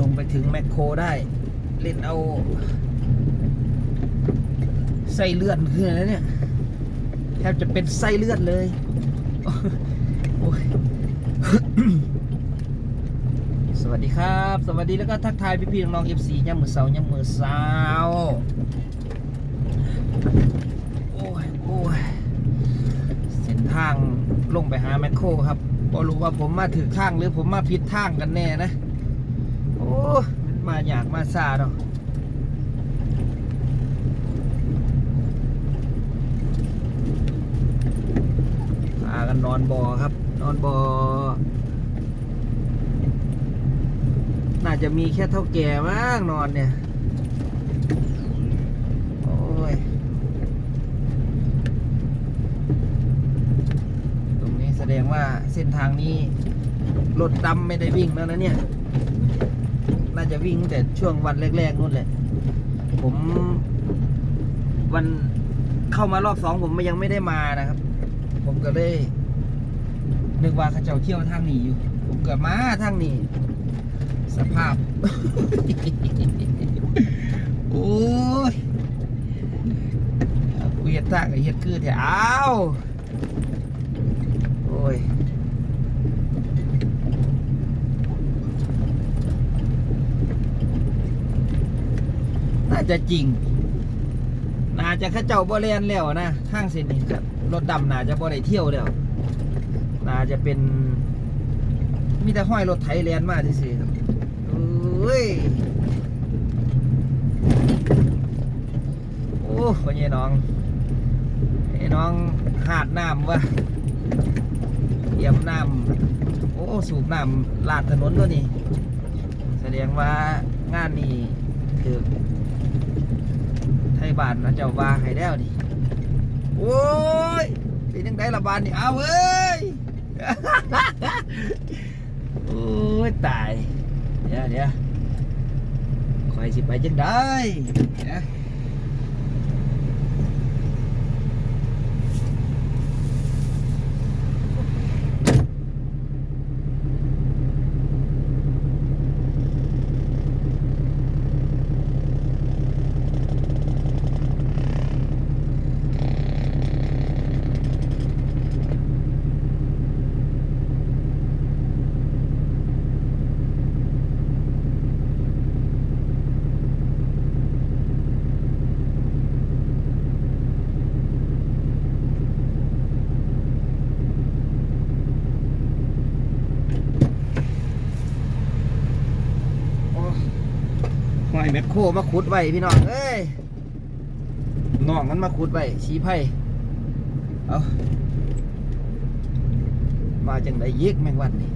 ลงไปถึงแมคโครได้ เล่นเอาไส้เลื่อนขึ้นแล้วเนี่ยแทบจะเป็นไส้เลื่อนเลยสวัสดีครับ สวัสดีแล้วก็ทักทายพี่ๆน้องๆ FC ย่ำมือเสาย่ำมือเสาโอ้ยโอ้ยเส้นทางลงไปหาแมคโครครับบอรู้ว่าผมมาถือข้างหรือผมมาผิดทางกันแน่นะ อ้มันมาอยากมาซาเนาะพากันนอนบอครับ นอนบอน่าจะมีแค่เท่าแก่มากนอนเนี่ย โอ้ย ตรงนี้แสดงว่าเส้นทางนี้รถดำไม่ได้วิ่งแล้วนะเนี่ย น่าจะวิ่งแต่ช่วงวันแรกๆนู่นแหละ ผมวันเข้ามารอบสองผมยังไม่ได้มานะครับ ผมก็เลยนึกว่าเขาเจ้าเที่ยวทางนี้อยู่ ผมก็มาทางนี้ สภาพ โอ้ยเอากูเฮ็ดทางกับเฮ็ดคือแถวอ้าวโอ้ย จะจริงน่าจะข้าเจ้าบ่เรียนแล้วนะทางเส้นนี้ครับรถดำน่าจะบ่ได้เที่ยวแล้วน่าจะเป็นมีแต่ห้อยรถไถเรียนมาที่สิครับเอ้ยโอ้พ่อใหญ่น้องไอ้น้องหาดน้ำวะเยี่ยมน้ำโอ้สูบน้ำลาดถนนตัวนี้ แสดงว่างานนี้คือ ไทยบ้านนะเจ้าว่าให้แล้วนี่โอ้ยเป็นยังไงละบาทนี่เอาเว้ยโอ้ยตายเดี๋ยวเดี๋ยวคอยสิไปจังได้เดี๋ยว คโครมาขุดไว้พี่น้องเอ้ยน้องมันมาขุดไว้ชี้ไผ่เอามาจังไดยิกแมงวันนี่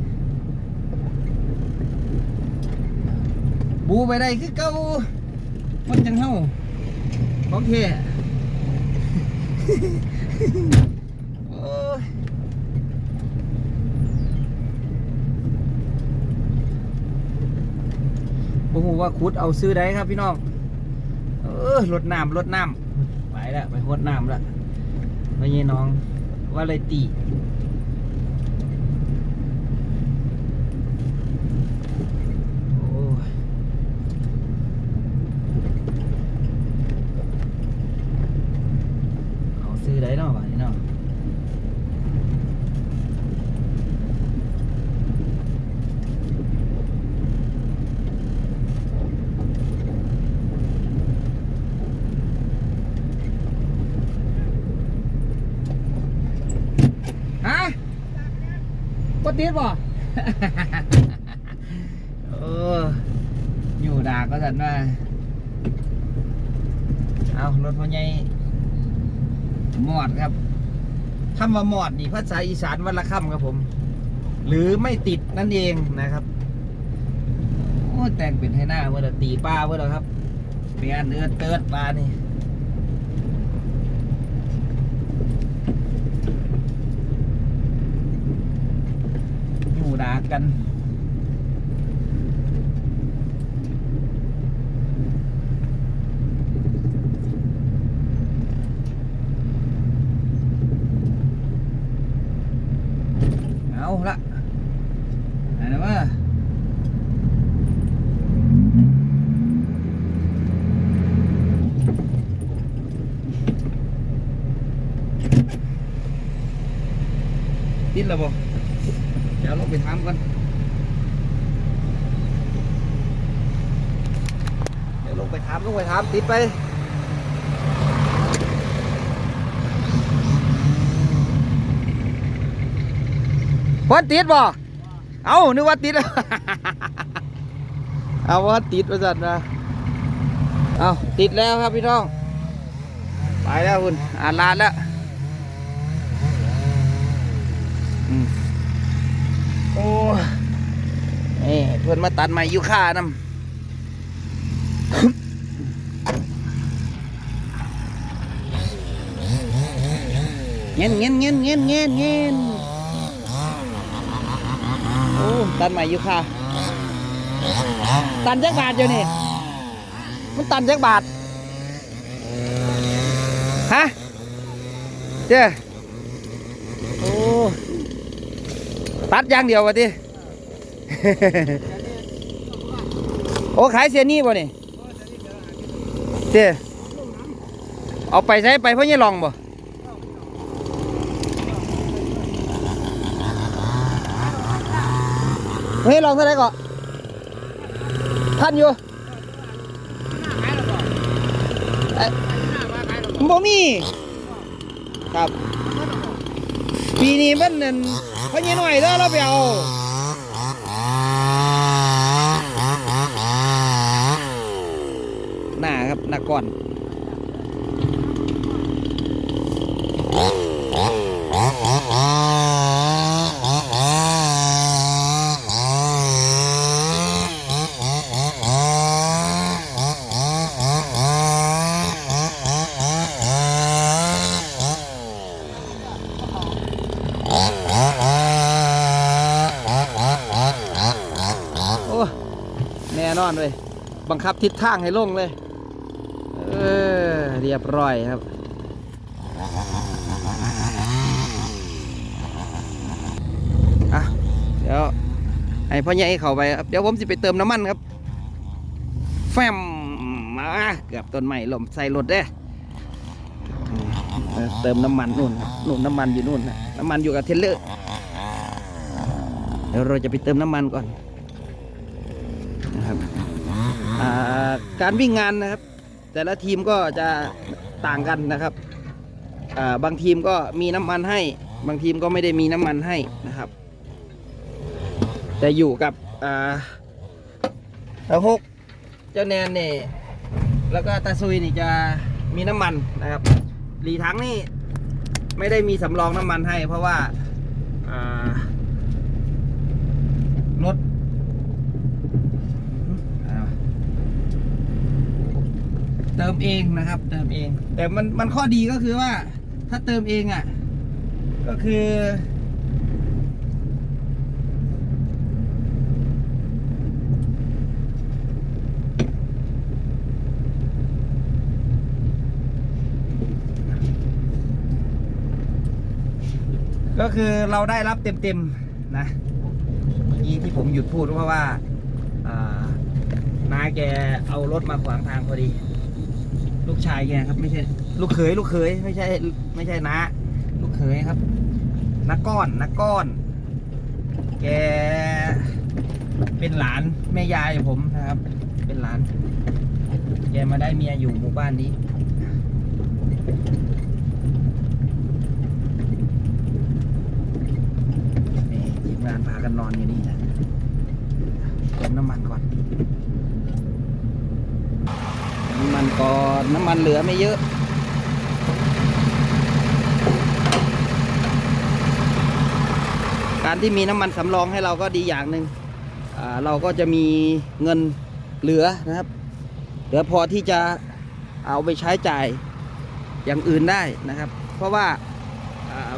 บูไปได้คือเก่ามันจังเฮาของแท้ โอ้ย โอ้โหว่าคุดเอาซื้อได้ครับพี่น้อง เออรดน้ำรดน้ำไปแล้วไปรดน้ำแล้วไม่ใช่น้องว่าเลยตีเอาซื้อได้เนาะวะนี่เนาะ ฮะป ติดบ่เอออยู่ดาก็สันว่า เอารถพ่อใหญ่หมอดครับคำว่าหมอดนี่ภาษาอีสานวันละคำครับผม หรือไม่ติดนั่นเองนะครับ โอ้แต่งเป็นให้หน้าเมื่อตีป้าเมื่อครับเมียนเอือดเติร์ดปลานี่ hạ cánh đó này đúng không Tít là bộ ไปถามก่อนเดี๋ยวลงไปถามลงไปถามติดไปพอนติดบ่ เอานึกว่าติด เอาว่าติดประสันนะเอาติดแล้วครับพี่น้อง ไปแล้วคุณอ่านลานแล้วอืมโอ้เอ้เพื่อนมาตัดใหม่อยู่ค่านำเงี้ยเงี้ยเงี้ยเงี้ยเงี้ยเงี้ยโอ้ตันใหม่อยู่ค่ะตันจักบาทอยู่นี่มันตันจักบาทฮะเจ้โอ้ ตัดอย่างเดียววะทีโอ้ขายเสียนี่บ่นี่เจ้เอาไปใช้ไปเพื่อยี่ลองบ่เฮ้ยลองเท่าไหรก่อนท่านอยู่บ่มีครับ ปีนี้มันนั่นพอยี่หน่อยเด้อเราไปเอาหน้าครับหน้าก่อน อนเลยบังคับทิศทางให้ลงเลย เออ เรียบร้อยครับ อะ เดี๋ยวให้พ่อใหญ่เข้าไปครับ เดี๋ยวผมจะไปเติมน้ำมันครับ แฟมมาเกือบต้นใหม่ลมใส่รถเด้เติมน้ำมันนู่นครับนู่นน้ำมันอยู่นู่นนะน้ำมันอยู่กับเทเลอร์เดี๋ยวเราจะไปเติมน้ำมันก่อนนะครับอ่า การวิ่งงานนะครับ แต่ละทีมก็จะต่างกันนะครับบางทีมก็มีน้ำมันให้ บางทีมก็ไม่ได้มีน้ำมันให้นะครับ แต่อยู่กับอ่าตาหกเจ้าแนนเนี่ยแล้วก็ตาซุยนี่จะมีน้ำมันนะครับ หลีถังนี่ไม่ได้มีสำรองน้ำมันให้เพราะว่าอ่ารถอ่า เองนะครับ เติมเอง แต่มันมันข้อดีก็คือว่า ถ้าเติมเองอะ ก็คือ ก็คือเราได้รับเต็มๆนะเมื่อกี้ที่ผมหยุดพูดเพราะว่าอ่าน้าแกเอารถมาขวางทางพอดี ลูกชายแกครับ ไม่ใช่ ลูกเขยลูกเขยไม่ใช่ ไม่ใช่น้าลูกเขยครับนักก้อนนักก้อน แกเป็นหลานแม่ยายผมนะครับ เป็นหลาน แกมาได้เมียอยู่หมู่บ้านนี้นี่ทีมงานพากันนอนอยู่นี่นะเติมน้ำมันก่อน น้ำมัน ก่อนน้ำมันเหลือไม่เยอะ การที่มีน้ำมันสำรองให้เราก็ดีอย่างหนึ่งอ่าเราก็จะมีเงินเหลือนะครับ เหลือพอที่จะเอาไปใช้จ่ายอย่างอื่นได้นะครับ เพราะว่า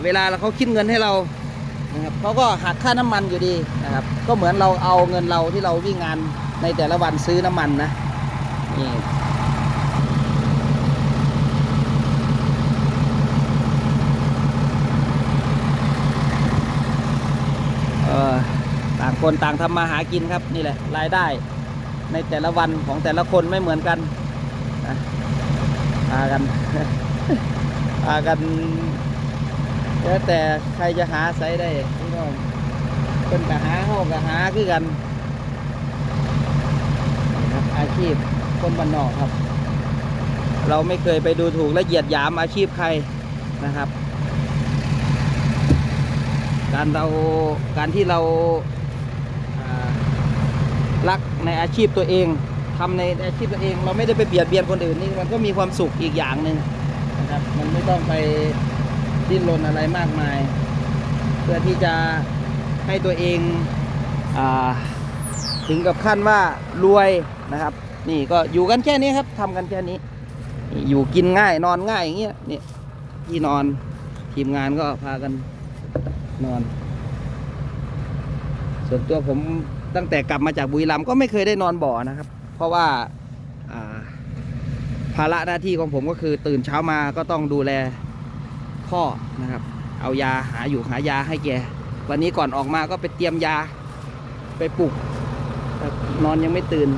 เวลาเขาคิดเงินให้เรานะครับเขาก็หักค่าน้ำมันอยู่ดีนะครับ ก็เหมือนเราเอาเงินเราที่เราวิ่งงานในแต่ละวันซื้อน้ำมันนะนี่เออต่าง คนต่างทำมาหากินครับนี่แหละรายได้ในแต่ละวันของแต่ละคนไม่เหมือนกันนะพากันพากันแล้วแต่ใครจะหาไซส์ได้ก็เป็นกะหาเฮากะหาคือกันครับอาชีพคนบ้านนอกครับ เราไม่เคยไปดูถูกและเหยียดหยามอาชีพใครนะครับ การเราการที่เรา ในอาชีพตัวเองทำในอาชีพตัวเอง เราไม่ได้ไปเบียดเบียนคนอื่นนี่มันก็มีความสุขอีกอย่างหนึ่งนะครับ มันไม่ต้องไปดิ้นรนอะไรมากมาย เพื่อที่จะให้ตัวเองอถึงกับขั้นว่ารวยนะครับ นี่ก็อยู่กันแค่นี้ครับทำกันแค่นี้ อยู่กินง่ายนอนง่ายอย่างเงี้ยนี่ที่นอนทีมงานก็พากันนอน ส่วนตัวผม ตั้งแต่กลับมาจากบุรีรัมย์ก็ไม่เคยได้นอนบ่อนะครับ เพราะว่าภาระหน้าที่ของผมก็คือตื่นเช้ามาก็ต้องดูแลพ่อนะครับ เอายาหาอยู่หายาให้แกวันนี้ก่อนออกมาก็ไปเตรียมยาไปปลุกนอนยังไม่ตื่น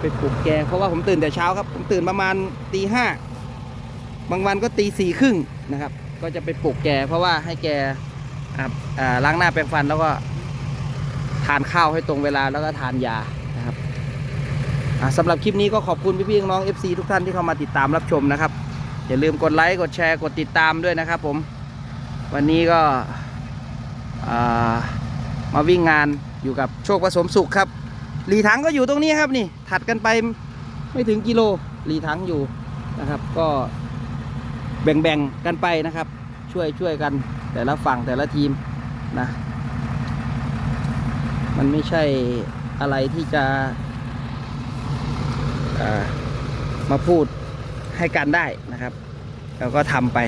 ไปปลุกแกเพราะว่าผมตื่นแต่เช้าครับ ผมตื่นประมาณตีห้าบางวันก็ตีสี่ครึ่งนะครับ ก็จะไปปลุกแกเพราะว่าให้แกอาบล้างหน้าแปรงฟันแล้วก็ ทานข้าวให้ตรงเวลาแล้วก็ทานยานะครับสำหรับคลิปนี้ก็ขอบคุณพี่ๆน้องๆ FC ทุกท่านที่เข้ามาติดตามรับชมนะครับ อย่าลืมกดไลค์กดแชร์กดติดตามด้วยนะครับผมวันนี้ก็มาวิ่งงานอยู่กับโชคผสมสุขครับหลีถังก็อยู่ตรงนี้ครับนี่ ถัดกันไปไม่ถึงกิโลหลีถังอยู่นะครับ ก็แบ่งๆกันไปนะครับ ช่วยช่วยกันแต่ละฝั่งแต่ละทีมนะ มันไม่ใช่อะไรที่จะามาพูดให้กันได้นะครับเราก็ทำไป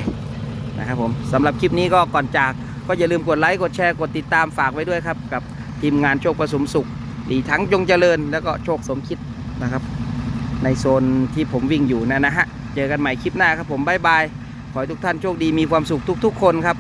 นะครับผมสำหรับคลิปนี้ก็ก่อนจากก็อย่าลืมกดไลค์กดแชร์กดติดตามฝากไว้ด้วยครับ กับทีมงานโชคประสมสุขหลีทั้งจงเจริญ แล้วก็โชคสมคิดนะครับ ในโซนที่ผมวิ่งอยู่นะนะฮะ เจอกันใหม่คลิปหน้าครับผมบ๊ายบาย ขอให้ทุกท่านโชคดีมีความสุขทุก ๆ คนครับ